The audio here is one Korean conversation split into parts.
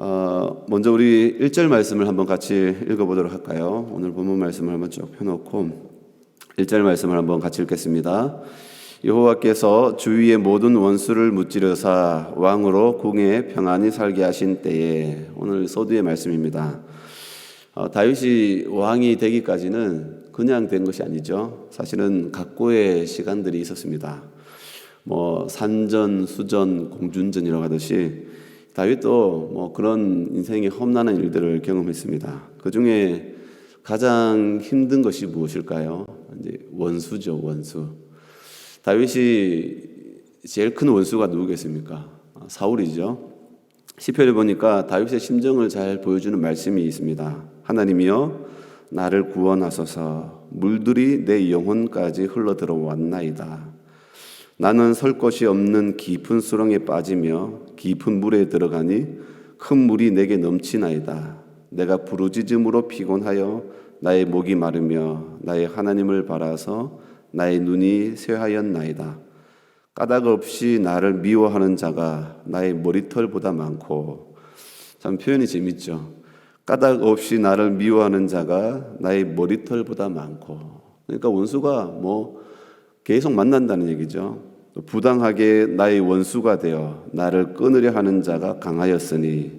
어, 먼저 우리 1절 말씀을 한번 같이 읽어보도록 할까요? 오늘 본문 말씀을 한번 쭉 펴놓고 1절 말씀을 한번 같이 읽겠습니다. 여호와께서 주위의 모든 원수를 무찌르사 왕으로 궁에 평안히 살게 하신 때에 오늘 서두의 말씀입니다. 어, 다윗이 왕이 되기까지는 그냥 된 것이 아니죠. 사실은 각고의 시간들이 있었습니다. 뭐 산전, 수전, 공준전이라고 하듯이 다윗도 뭐 그런 인생의 험난한 일들을 경험했습니다. 그 중에 가장 힘든 것이 무엇일까요? 이제 원수죠, 원수. 다윗이 제일 큰 원수가 누구겠습니까? 아, 사울이죠. 시편을 보니까 다윗의 심정을 잘 보여주는 말씀이 있습니다. 하나님이여 나를 구원하소서 물들이 내 영혼까지 흘러 들어왔나이다. 나는 설 곳이 없는 깊은 수렁에 빠지며 깊은 물에 들어가니 큰 물이 내게 넘치나이다. 내가 부르짖음으로 피곤하여 나의 목이 마르며 나의 하나님을 바라서 나의 눈이 쇠하였나이다. 까닭 없이 나를 미워하는 자가 나의 머리털보다 많고 참 표현이 재밌죠. 까닭 없이 나를 미워하는 자가 나의 머리털보다 많고 그러니까 원수가 뭐 계속 만난다는 얘기죠. 부당하게 나의 원수가 되어 나를 끊으려 하는 자가 강하였으니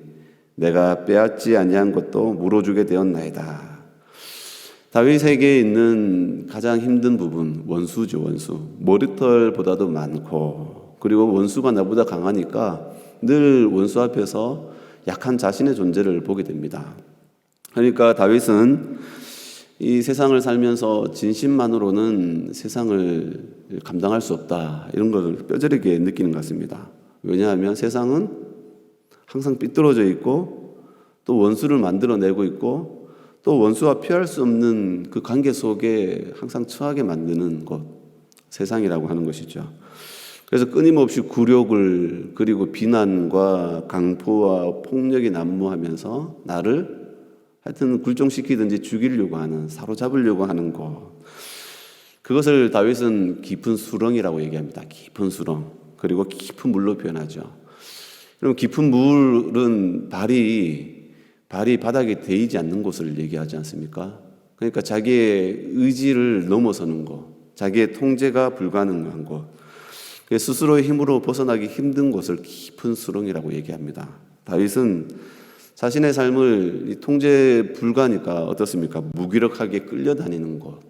내가 빼앗지 아니한 것도 물어주게 되었나이다. 다윗에게 있는 가장 힘든 부분 원수죠 원수 머리털보다도 많고 그리고 원수가 나보다 강하니까 늘 원수 앞에서 약한 자신의 존재를 보게 됩니다. 그러니까 다윗은 이 세상을 살면서 진심만으로는 세상을 감당할 수 없다. 이런 걸 뼈저리게 느끼는 것 같습니다. 왜냐하면 세상은 항상 삐뚤어져 있고 또 원수를 만들어내고 있고 또 원수와 피할 수 없는 그 관계 속에 항상 처하게 만드는 곳, 세상이라고 하는 것이죠. 그래서 끊임없이 굴욕을 그리고 비난과 강포와 폭력이 난무하면서 나를 하여튼 굴종시키든지 죽이려고 하는 사로잡으려고 하는 것 그것을 다윗은 깊은 수렁이라고 얘기합니다. 깊은 수렁 그리고 깊은 물로 표현하죠. 그럼 깊은 물은 발이 발이 바닥에 데이지 않는 곳을 얘기하지 않습니까? 그러니까 자기의 의지를 넘어서는 것, 자기의 통제가 불가능한 곳, 스스로의 힘으로 벗어나기 힘든 곳을 깊은 수렁이라고 얘기합니다. 다윗은 자신의 삶을 통제 불가니까 어떻습니까? 무기력하게 끌려다니는 곳,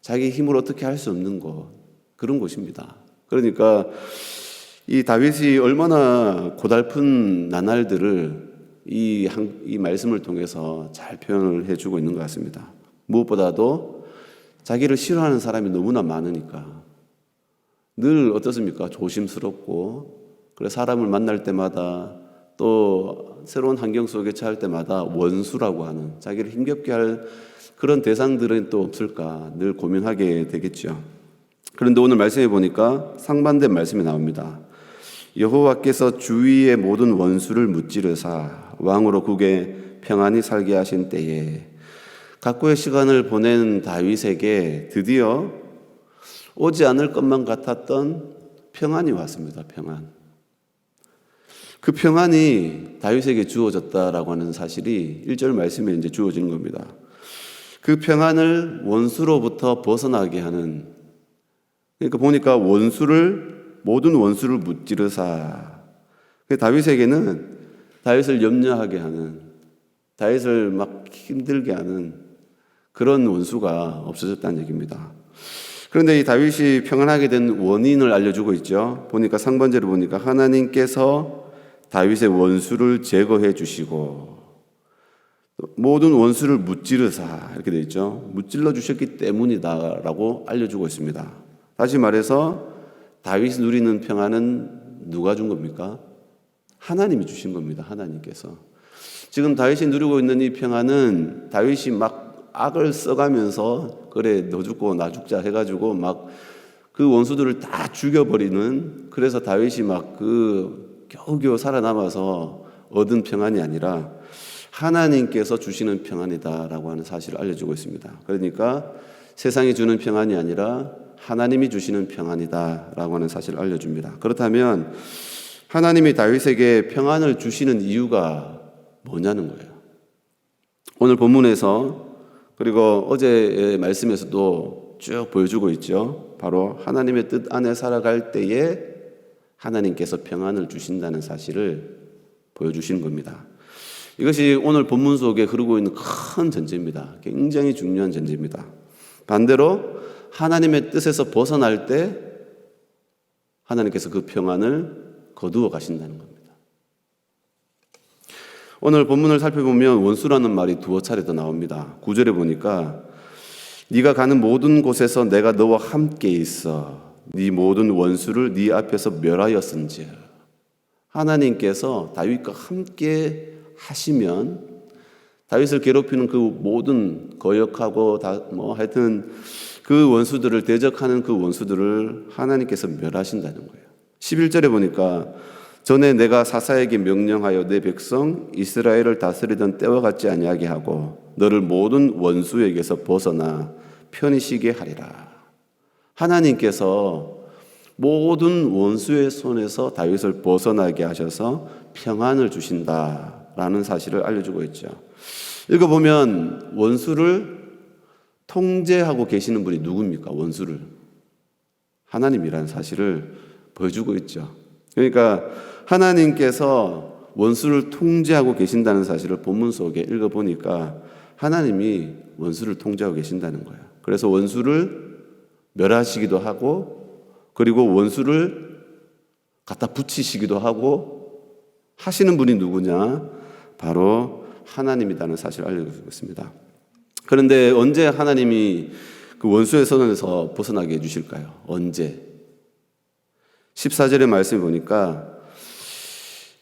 자기 힘으로 어떻게 할 수 없는 곳, 그런 곳입니다. 그러니까 이 다윗이 얼마나 고달픈 나날들을 이, 한, 이 말씀을 통해서 잘 표현을 해주고 있는 것 같습니다. 무엇보다도 자기를 싫어하는 사람이 너무나 많으니까 늘 어떻습니까? 조심스럽고 그래 사람을 만날 때마다 또 새로운 환경 속에 처할 때마다 원수라고 하는 자기를 힘겹게 할 그런 대상들은 또 없을까 늘 고민하게 되겠죠. 그런데 오늘 말씀해 보니까 상반된 말씀이 나옵니다. 여호와께서 주위의 모든 원수를 무찌르사 왕으로 국에 평안히 살게 하신 때에 각고의 시간을 보낸 다윗에게 드디어 오지 않을 것만 같았던 평안이 왔습니다. 평안. 그 평안이 다윗에게 주어졌다라고 하는 사실이 1절 말씀에 이제 주어진 겁니다. 그 평안을 원수로부터 벗어나게 하는 그러니까 보니까 원수를 모든 원수를 무찌르사 다윗에게는 다윗을 염려하게 하는 다윗을 막 힘들게 하는 그런 원수가 없어졌다는 얘기입니다. 그런데 이 다윗이 평안하게 된 원인을 알려주고 있죠. 보니까 상반절을 보니까 하나님께서 다윗의 원수를 제거해 주시고 모든 원수를 무찌르사 이렇게 되어 있죠. 무찔러 주셨기 때문이다라고 알려주고 있습니다. 다시 말해서 다윗이 누리는 평안은 누가 준 겁니까? 하나님이 주신 겁니다. 하나님께서. 지금 다윗이 누리고 있는 이 평안은 다윗이 막 악을 써가면서 그래 너 죽고 나 죽자 해가지고 막 그 원수들을 다 죽여버리는 그래서 다윗이 막그 겨우겨우 살아남아서 얻은 평안이 아니라 하나님께서 주시는 평안이다라고 하는 사실을 알려주고 있습니다. 그러니까 세상이 주는 평안이 아니라 하나님이 주시는 평안이다라고 하는 사실을 알려줍니다. 그렇다면 하나님이 다윗에게 평안을 주시는 이유가 뭐냐는 거예요. 오늘 본문에서 그리고 어제의 말씀에서도 쭉 보여주고 있죠. 바로 하나님의 뜻 안에 살아갈 때에 하나님께서 평안을 주신다는 사실을 보여주시는 겁니다. 이것이 오늘 본문 속에 흐르고 있는 큰 전제입니다. 굉장히 중요한 전제입니다. 반대로 하나님의 뜻에서 벗어날 때 하나님께서 그 평안을 거두어 가신다는 겁니다. 오늘 본문을 살펴보면 원수라는 말이 두어 차례 더 나옵니다. 구절에 보니까 네가 가는 모든 곳에서 내가 너와 함께 있어 네 모든 원수를 네 앞에서 멸하였은지 하나님께서 다윗과 함께 하시면 다윗을 괴롭히는 그 모든 거역하고 다 뭐 하여튼 그 원수들을 대적하는 그 원수들을 하나님께서 멸하신다는 거예요. 11절에 보니까 전에 내가 사사에게 명령하여 내 백성 이스라엘을 다스리던 때와 같지 아니하게 하고 너를 모든 원수에게서 벗어나 편히 쉬게 하리라. 하나님께서 모든 원수의 손에서 다윗을 벗어나게 하셔서 평안을 주신다라는 사실을 알려주고 있죠. 읽어보면 원수를 통제하고 계시는 분이 누굽니까? 원수를. 하나님이라는 사실을 보여주고 있죠. 그러니까 하나님께서 원수를 통제하고 계신다는 사실을 본문 속에 읽어보니까 하나님이 원수를 통제하고 계신다는 거예요. 그래서 원수를 멸하시기도 하고 그리고 원수를 갖다 붙이시기도 하고 하시는 분이 누구냐? 바로 하나님이라는 사실을 알려주고 있습니다. 그런데 언제 하나님이 그 원수의 선언에서 벗어나게 해주실까요? 언제? 14절의 말씀을 보니까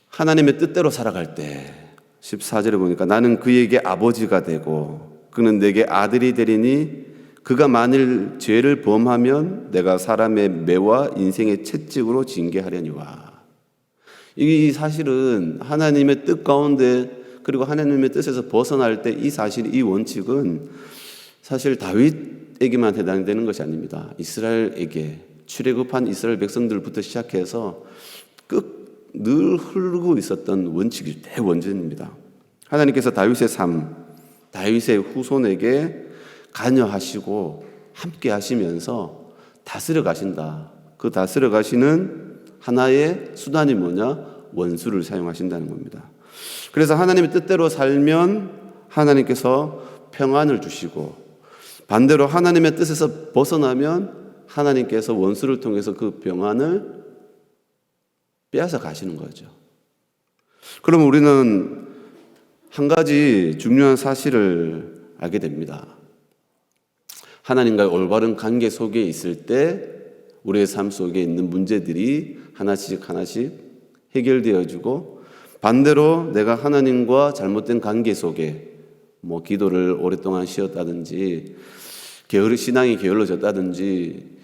하나님의 뜻대로 살아갈 때 14절에 보니까 나는 그에게 아버지가 되고 그는 내게 아들이 되리니 그가 만일 죄를 범하면 내가 사람의 매와 인생의 채찍으로 징계하려니와 이 사실은 하나님의 뜻 가운데 그리고 하나님의 뜻에서 벗어날 때 이 사실 이 원칙은 사실 다윗에게만 해당되는 것이 아닙니다. 이스라엘에게 출애굽한 이스라엘 백성들부터 시작해서 끝늘 흐르고 있었던 원칙이 대원전입니다. 하나님께서 다윗의 삶, 다윗의 후손에게 관여하시고 함께 하시면서 다스려 가신다. 그 다스려 가시는 하나의 수단이 뭐냐? 원수를 사용하신다는 겁니다. 그래서 하나님의 뜻대로 살면 하나님께서 평안을 주시고 반대로 하나님의 뜻에서 벗어나면 하나님께서 원수를 통해서 그 평안을 빼앗아 가시는 거죠. 그럼 우리는 한 가지 중요한 사실을 알게 됩니다. 하나님과의 올바른 관계 속에 있을 때 우리의 삶 속에 있는 문제들이 하나씩 하나씩 해결되어지고 반대로 내가 하나님과 잘못된 관계 속에 뭐 기도를 오랫동안 쉬었다든지 게으르 신앙이 게을러졌다든지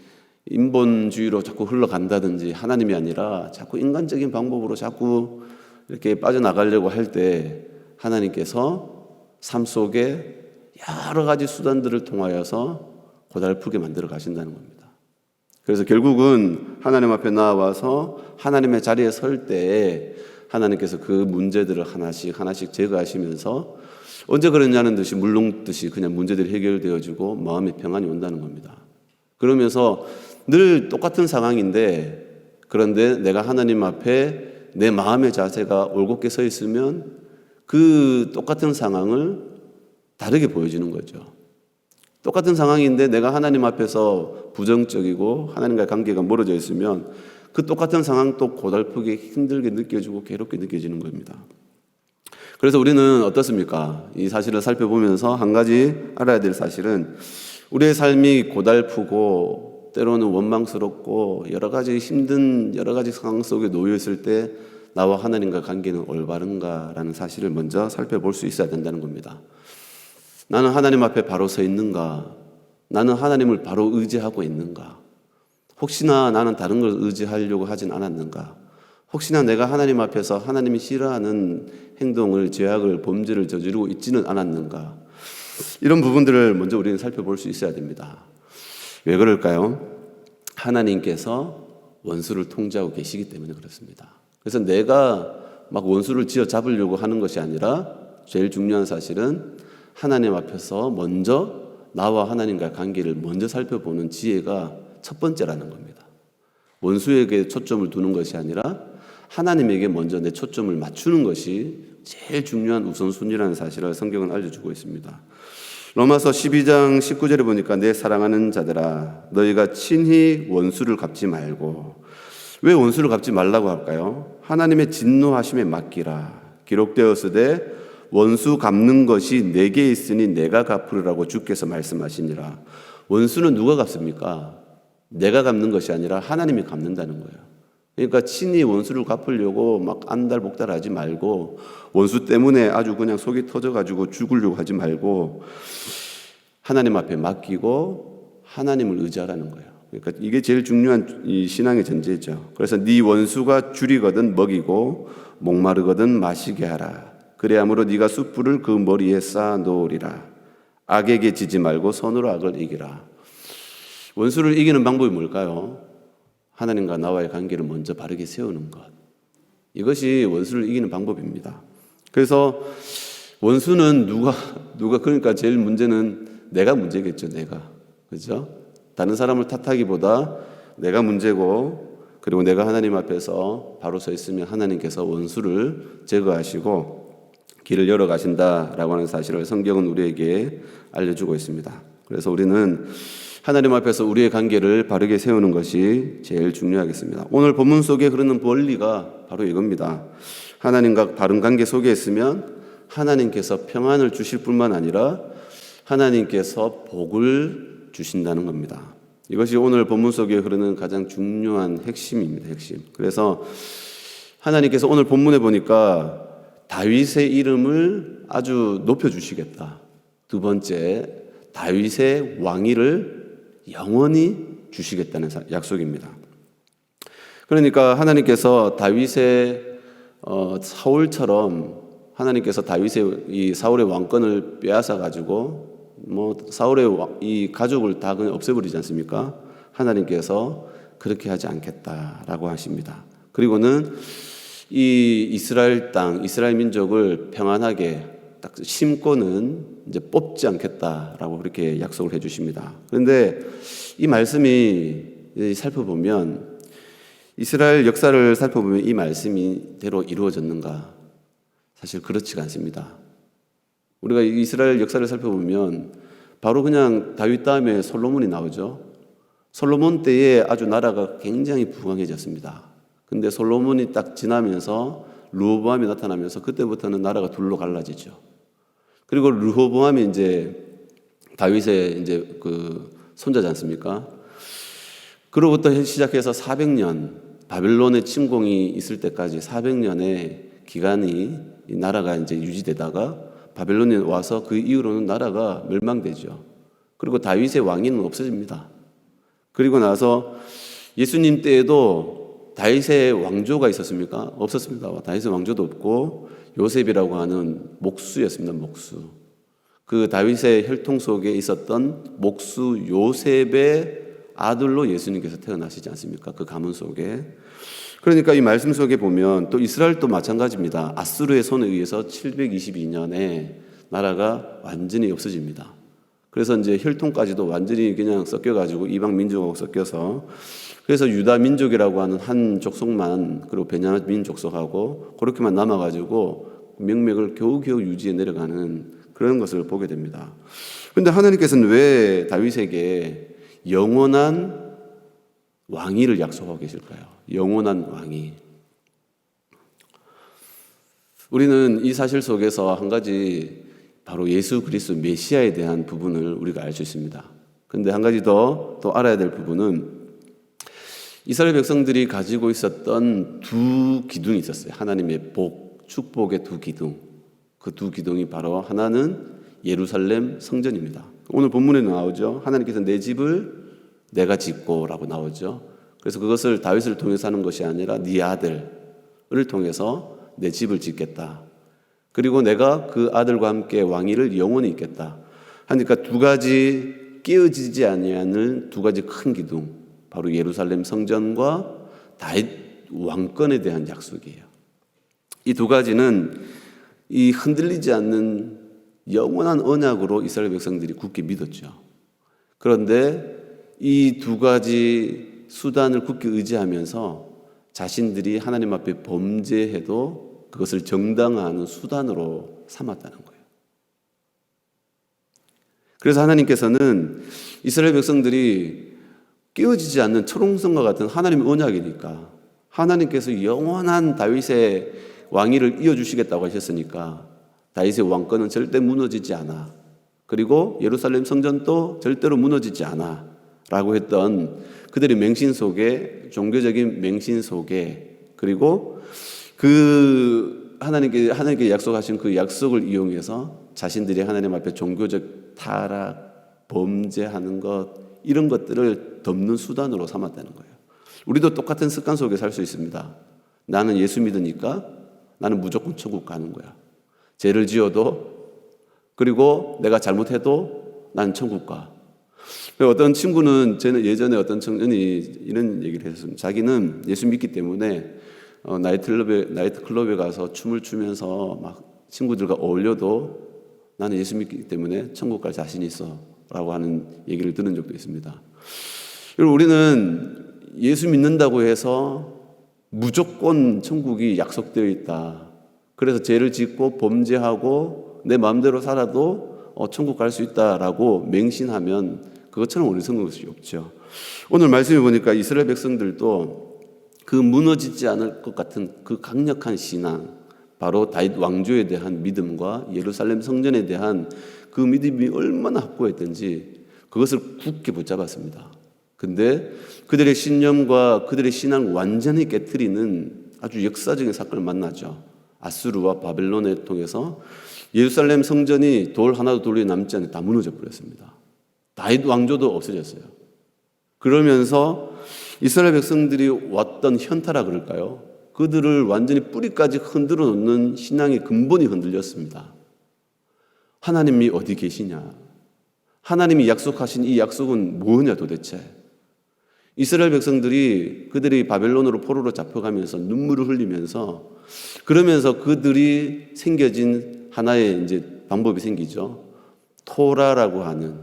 인본주의로 자꾸 흘러간다든지 하나님이 아니라 자꾸 인간적인 방법으로 자꾸 이렇게 빠져나가려고 할 때 하나님께서 삶 속에 여러 가지 수단들을 통하여서 고달프게 만들어 가신다는 겁니다. 그래서 결국은 하나님 앞에 나와서 하나님의 자리에 설 때에 하나님께서 그 문제들을 하나씩 하나씩 제거하시면서 언제 그러냐는 듯이 물렁듯이 그냥 문제들이 해결되어지고 마음의 평안이 온다는 겁니다. 그러면서 늘 똑같은 상황인데 그런데 내가 하나님 앞에 내 마음의 자세가 올곧게 서 있으면 그 똑같은 상황을 다르게 보여지는 거죠. 똑같은 상황인데 내가 하나님 앞에서 부정적이고 하나님과의 관계가 멀어져 있으면 그 똑같은 상황도 고달프게 힘들게 느껴지고 괴롭게 느껴지는 겁니다. 그래서 우리는 어떻습니까? 이 사실을 살펴보면서 한 가지 알아야 될 사실은 우리의 삶이 고달프고 때로는 원망스럽고 여러 가지 힘든 여러 가지 상황 속에 놓여 있을 때 나와 하나님과 관계는 올바른가라는 사실을 먼저 살펴볼 수 있어야 된다는 겁니다. 나는 하나님 앞에 바로 서 있는가? 나는 하나님을 바로 의지하고 있는가? 혹시나 나는 다른 걸 의지하려고 하진 않았는가? 혹시나 내가 하나님 앞에서 하나님이 싫어하는 행동을, 죄악을, 범죄를 저지르고 있지는 않았는가? 이런 부분들을 먼저 우리는 살펴볼 수 있어야 됩니다. 왜 그럴까요? 하나님께서 원수를 통제하고 계시기 때문에 그렇습니다. 그래서 내가 막 원수를 지어 잡으려고 하는 것이 아니라 제일 중요한 사실은 하나님 앞에서 먼저 나와 하나님과의 관계를 먼저 살펴보는 지혜가 첫 번째라는 겁니다. 원수에게 초점을 두는 것이 아니라 하나님에게 먼저 내 초점을 맞추는 것이 제일 중요한 우선순위라는 사실을 성경은 알려주고 있습니다. 로마서 12장 19절에 보니까 내 사랑하는 자들아 너희가 친히 원수를 갚지 말고 왜 원수를 갚지 말라고 할까요? 하나님의 진노하심에 맡기라 기록되었으되 원수 갚는 것이 내게 있으니 내가 갚으리라고 주께서 말씀하시니라 원수는 누가 갚습니까? 내가 갚는 것이 아니라 하나님이 갚는다는 거예요. 그러니까 친히 원수를 갚으려고 막 안달복달 하지 말고 원수 때문에 아주 그냥 속이 터져가지고 죽으려고 하지 말고 하나님 앞에 맡기고 하나님을 의지하라는 거예요. 그러니까 이게 제일 중요한 이 신앙의 전제죠. 그래서 네 원수가 줄이거든 먹이고 목마르거든 마시게 하라. 그래야므로 네가 숯불을 그 머리에 쌓아 놓으리라. 악에게 지지 말고 손으로 악을 이기라. 원수를 이기는 방법이 뭘까요? 하나님과 나와의 관계를 먼저 바르게 세우는 것. 이것이 원수를 이기는 방법입니다. 그래서 원수는 누가 누가 그러니까 제일 문제는 내가 문제겠죠, 내가. 그죠? 다른 사람을 탓하기보다 내가 문제고 그리고 내가 하나님 앞에서 바로 서 있으면 하나님께서 원수를 제거하시고 길을 열어 가신다라고 하는 사실을 성경은 우리에게 알려주고 있습니다. 그래서 우리는 하나님 앞에서 우리의 관계를 바르게 세우는 것이 제일 중요하겠습니다. 오늘 본문 속에 흐르는 원리가 바로 이겁니다. 하나님과 바른 관계 속에 있으면 하나님께서 평안을 주실 뿐만 아니라 하나님께서 복을 주신다는 겁니다. 이것이 오늘 본문 속에 흐르는 가장 중요한 핵심입니다. 핵심. 그래서 하나님께서 오늘 본문에 보니까 다윗의 이름을 아주 높여 주시겠다. 두 번째, 다윗의 왕위를 영원히 주시겠다는 약속입니다. 그러니까 하나님께서 다윗의 어, 사울처럼 하나님께서 다윗의 이 사울의 왕권을 빼앗아 가지고 뭐 사울의 이 가족을 다 그냥 없애버리지 않습니까? 하나님께서 그렇게 하지 않겠다라고 하십니다. 그리고는 이 이스라엘 땅, 이스라엘 민족을 평안하게 딱 심고는 이제 뽑지 않겠다라고 그렇게 약속을 해 주십니다. 그런데 이 말씀이 살펴보면 이스라엘 역사를 살펴보면 이 말씀이 대로 이루어졌는가? 사실 그렇지가 않습니다. 우리가 이스라엘 역사를 살펴보면 바로 그냥 다윗 다음에 솔로몬이 나오죠. 솔로몬 때에 아주 나라가 굉장히 부강해졌습니다. 근데 솔로몬이 딱 지나면서 루호보암이 나타나면서 그때부터는 나라가 둘로 갈라지죠. 그리고 르호보암이 이제 다윗의 이제 그 손자지 않습니까? 그로부터 시작해서 400년 바벨론의 침공이 있을 때까지 400년의 기간이 이 나라가 이제 유지되다가 바벨론에 와서 그 이후로는 나라가 멸망되죠. 그리고 다윗의 왕위는 없어집니다. 그리고 나서 예수님 때에도 다윗의 왕조가 있었습니까? 없었습니다. 다윗의 왕조도 없고 요셉이라고 하는 목수였습니다. 목수. 그 다윗의 혈통 속에 있었던 목수 요셉의 아들로 예수님께서 태어나시지 않습니까? 그 가문 속에. 그러니까 이 말씀 속에 보면 또 이스라엘도 마찬가지입니다. 아수르의 손에 의해서 722년에 나라가 완전히 없어집니다. 그래서 이제 혈통까지도 완전히 그냥 섞여가지고 이방 민족하고 섞여서 그래서 유다 민족이라고 하는 한 족속만 그리고 베냐민 족속하고 그렇게만 남아가지고 명맥을 겨우겨우 유지해 내려가는 그런 것을 보게 됩니다. 그런데 하나님께서는 왜 다윗에게 영원한 왕위를 약속하고 계실까요? 영원한 왕위. 우리는 이 사실 속에서 한 가지 바로 예수 그리스도 메시아에 대한 부분을 우리가 알 수 있습니다. 근데 한 가지 더 또 알아야 될 부분은 이스라엘 백성들이 가지고 있었던 두 기둥이 있었어요. 하나님의 복, 축복의 두 기둥. 그 두 기둥이 바로 하나는 예루살렘 성전입니다. 오늘 본문에 나오죠. 하나님께서 내 집을 내가 짓고라고 나오죠. 그래서 그것을 다윗을 통해서 하는 것이 아니라 네 아들을 통해서 내 집을 짓겠다. 그리고 내가 그 아들과 함께 왕위를 영원히 있겠다. 하니까 두 가지 끼어지지 아니하는 두 가지 큰 기둥. 바로 예루살렘 성전과 다윗 왕권에 대한 약속이에요. 이 두 가지는 이 흔들리지 않는 영원한 언약으로 이스라엘 백성들이 굳게 믿었죠. 그런데 이 두 가지 수단을 굳게 의지하면서 자신들이 하나님 앞에 범죄해도 그것을 정당화하는 수단으로 삼았다는 거예요. 그래서 하나님께서는 이스라엘 백성들이 깨어지지 않는 철옹성과 같은 하나님의 언약이니까 하나님께서 영원한 다윗의 왕위를 이어주시겠다고 하셨으니까 다윗의 왕권은 절대 무너지지 않아. 그리고 예루살렘 성전도 절대로 무너지지 않아. 라고 했던 그들의 맹신 속에, 종교적인 맹신 속에, 그리고 그 하나님께, 하나님께 약속하신 그 약속을 이용해서 자신들이 하나님 앞에 종교적 타락, 범죄하는 것, 이런 것들을 덮는 수단으로 삼았다는 거예요. 우리도 똑같은 습관 속에 살 수 있습니다. 나는 예수 믿으니까 나는 무조건 천국 가는 거야. 죄를 지어도 그리고 내가 잘못해도 난 천국 가. 어떤 친구는 저는 예전에 어떤 청년이 이런 얘기를 했습니다. 자기는 예수 믿기 때문에 어, 나이트클럽에 나이트클럽에 가서 춤을 추면서 막 친구들과 어울려도 나는 예수 믿기 때문에 천국 갈 자신이 있어 라고 하는 얘기를 들은 적도 있습니다. 여러분 우리는 예수 믿는다고 해서 무조건 천국이 약속되어 있다. 그래서 죄를 짓고 범죄하고 내 마음대로 살아도 어, 천국 갈 수 있다라고 맹신하면 그것처럼 어리석은 것이 없죠. 오늘 말씀해 보니까 이스라엘 백성들도 그 무너지지 않을 것 같은 그 강력한 신앙, 바로 다윗 왕조에 대한 믿음과 예루살렘 성전에 대한 그 믿음이 얼마나 확고했던지 그것을 굳게 붙잡았습니다. 근데 그들의 신념과 그들의 신앙을 완전히 깨뜨리는 아주 역사적인 사건을 만나죠. 아수르와 바벨론을 통해서 예루살렘 성전이 돌 하나도 돌이 남지 않게 다 무너져 버렸습니다. 다윗 왕조도 없어졌어요. 그러면서 이스라엘 백성들이 왔던 현타라 그럴까요? 그들을 완전히 뿌리까지 흔들어 놓는 신앙의 근본이 흔들렸습니다. 하나님이 어디 계시냐? 하나님이 약속하신 이 약속은 뭐냐 도대체? 이스라엘 백성들이 그들이 바벨론으로 포로로 잡혀가면서 눈물을 흘리면서 그러면서 그들이 생겨진 하나의 이제 방법이 생기죠. 토라라고 하는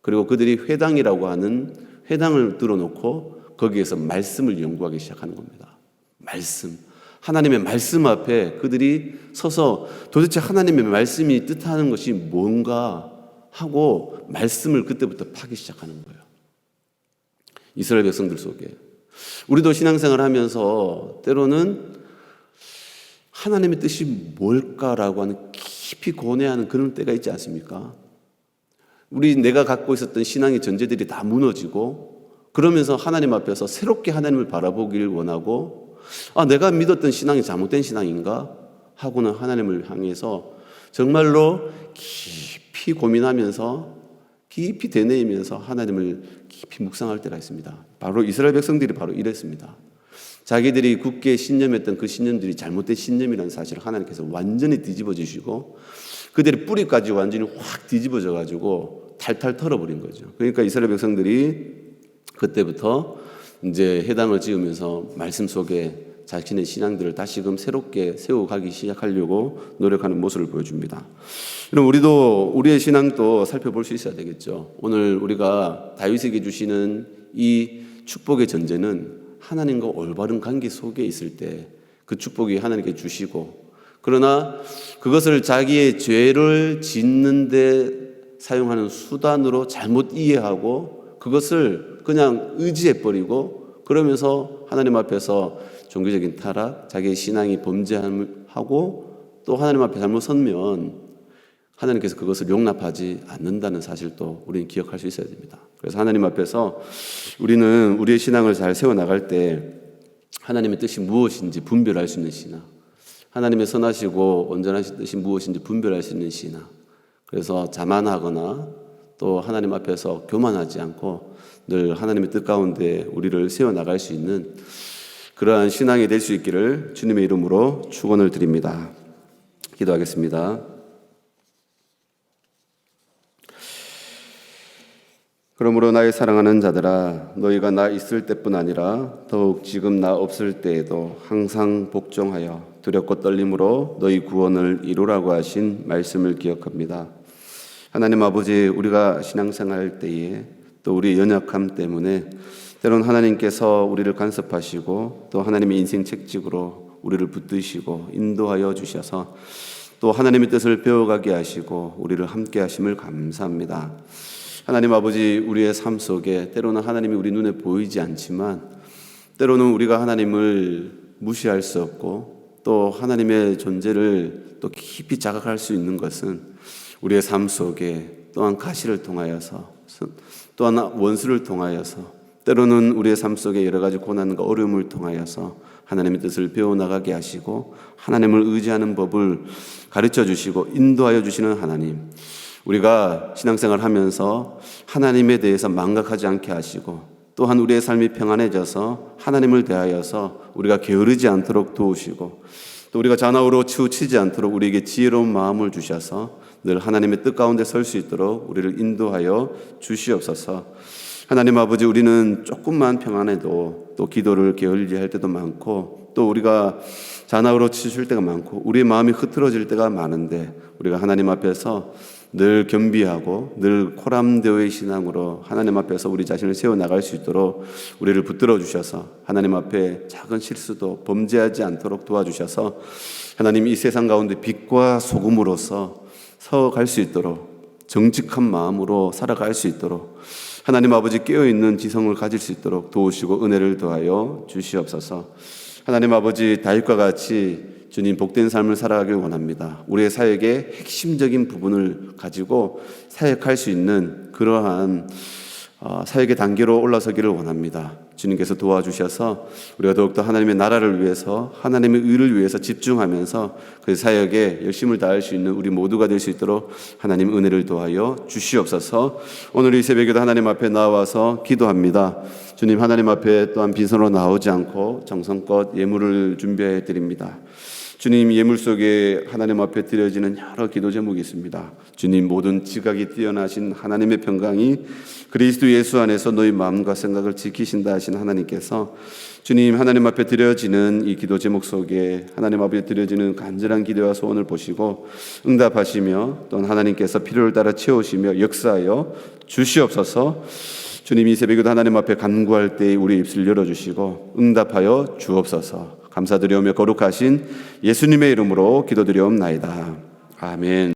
그리고 그들이 회당이라고 하는 회당을 들어놓고 거기에서 말씀을 연구하기 시작하는 겁니다. 말씀. 하나님의 말씀 앞에 그들이 서서 도대체 하나님의 말씀이 뜻하는 것이 뭔가 하고 말씀을 그때부터 파기 시작하는 거예요. 이스라엘 백성들 속에. 우리도 신앙생활 하면서 때로는 하나님의 뜻이 뭘까라고 하는 깊이 고뇌하는 그런 때가 있지 않습니까? 우리 내가 갖고 있었던 신앙의 전제들이 다 무너지고 그러면서 하나님 앞에서 새롭게 하나님을 바라보기를 원하고 아, 내가 믿었던 신앙이 잘못된 신앙인가? 하고는 하나님을 향해서 정말로 깊이 고민하면서 깊이 되뇌이면서 하나님을 깊이 묵상할 때가 있습니다. 바로 이스라엘 백성들이 바로 이랬습니다. 자기들이 굳게 신념했던 그 신념들이 잘못된 신념이라는 사실을 하나님께서 완전히 뒤집어 주시고 그들의 뿌리까지 완전히 확 뒤집어져 가지고 탈탈 털어버린 거죠. 그러니까 이스라엘 백성들이 그때부터 이제 해당을 지으면서 말씀 속에 자신의 신앙들을 다시금 새롭게 세워가기 시작하려고 노력하는 모습을 보여줍니다. 그럼 우리도 우리의 신앙도 살펴볼 수 있어야 되겠죠. 오늘 우리가 다윗에게 주시는 이 축복의 전제는 하나님과 올바른 관계 속에 있을 때 그 축복이 하나님께 주시고 그러나 그것을 자기의 죄를 짓는데 사용하는 수단으로 잘못 이해하고 그것을 그냥 의지해 버리고 그러면서 하나님 앞에서 종교적인 타락, 자기의 신앙이 범죄하고 또 하나님 앞에 잘못 선면 하나님께서 그것을 용납하지 않는다는 사실도 우리는 기억할 수 있어야 됩니다. 그래서 하나님 앞에서 우리는 우리의 신앙을 잘 세워 나갈 때 하나님의 뜻이 무엇인지 분별할 수 있는 신앙, 하나님의 선하시고 온전하신 뜻이 무엇인지 분별할 수 있는 신앙. 그래서 자만하거나 또 하나님 앞에서 교만하지 않고 늘 하나님의 뜻 가운데 우리를 세워 나갈 수 있는 그러한 신앙이 될 수 있기를 주님의 이름으로 축원을 드립니다. 기도하겠습니다. 그러므로 나의 사랑하는 자들아 너희가 나 있을 때뿐 아니라 더욱 지금 나 없을 때에도 항상 복종하여 두렵고 떨림으로 너희 구원을 이루라고 하신 말씀을 기억합니다. 하나님 아버지 우리가 신앙생활 때에 또 우리의 연약함 때문에 때론 하나님께서 우리를 간섭하시고 또 하나님의 인생 책찍으로 우리를 붙드시고 인도하여 주셔서 또 하나님의 뜻을 배워가게 하시고 우리를 함께 하심을 감사합니다. 하나님 아버지 우리의 삶 속에 때로는 하나님이 우리 눈에 보이지 않지만 때로는 우리가 하나님을 무시할 수 없고 또 하나님의 존재를 또 깊이 자각할 수 있는 것은 우리의 삶 속에 또한 가시를 통하여서 또한 원수를 통하여서 때로는 우리의 삶 속에 여러 가지 고난과 어려움을 통하여서 하나님의 뜻을 배워나가게 하시고 하나님을 의지하는 법을 가르쳐 주시고 인도하여 주시는 하나님 우리가 신앙생활 하면서 하나님에 대해서 망각하지 않게 하시고 또한 우리의 삶이 평안해져서 하나님을 대하여서 우리가 게으르지 않도록 도우시고 또 우리가 잔아우로 치우치지 않도록 우리에게 지혜로운 마음을 주셔서 늘 하나님의 뜻 가운데 설 수 있도록 우리를 인도하여 주시옵소서. 하나님 아버지 우리는 조금만 평안해도 또 기도를 게을리 할 때도 많고 또 우리가 잔아우로 치실 때가 많고 우리의 마음이 흐트러질 때가 많은데 우리가 하나님 앞에서 늘 겸비하고 늘 코람되어의 신앙으로 하나님 앞에서 우리 자신을 세워 나갈 수 있도록 우리를 붙들어 주셔서 하나님 앞에 작은 실수도 범죄하지 않도록 도와주셔서 하나님 이 세상 가운데 빛과 소금으로서 서갈 수 있도록 정직한 마음으로 살아갈 수 있도록 하나님 아버지 깨어 있는 지성을 가질 수 있도록 도우시고 은혜를 더하여 주시옵소서. 하나님 아버지 다윗과 같이 주님 복된 삶을 살아가길 원합니다. 우리의 사역의 핵심적인 부분을 가지고 사역할 수 있는 그러한 어, 사역의 단계로 올라서기를 원합니다. 주님께서 도와주셔서 우리가 더욱더 하나님의 나라를 위해서 하나님의 의를 위해서 집중하면서 그 사역에 열심을 다할 수 있는 우리 모두가 될 수 있도록 하나님 은혜를 도하여 주시옵소서. 오늘 이 새벽에도 하나님 앞에 나와서 기도합니다. 주님 하나님 앞에 또한 빈손으로 나오지 않고 정성껏 예물을 준비해 드립니다. 주님 예물 속에 하나님 앞에 드려지는 여러 기도 제목이 있습니다. 주님 모든 지각이 뛰어나신 하나님의 평강이 그리스도 예수 안에서 너희 마음과 생각을 지키신다 하신 하나님께서 주님 하나님 앞에 드려지는 이 기도 제목 속에 하나님 앞에 드려지는 간절한 기도와 소원을 보시고 응답하시며 또 하나님께서 필요를 따라 채우시며 역사하여 주시옵소서. 주님 이 새벽에도 하나님 앞에 간구할 때 우리 입술 열어주시고 응답하여 주옵소서. 감사드리오며 거룩하신 예수님의 이름으로 기도드리옵나이다. 아멘.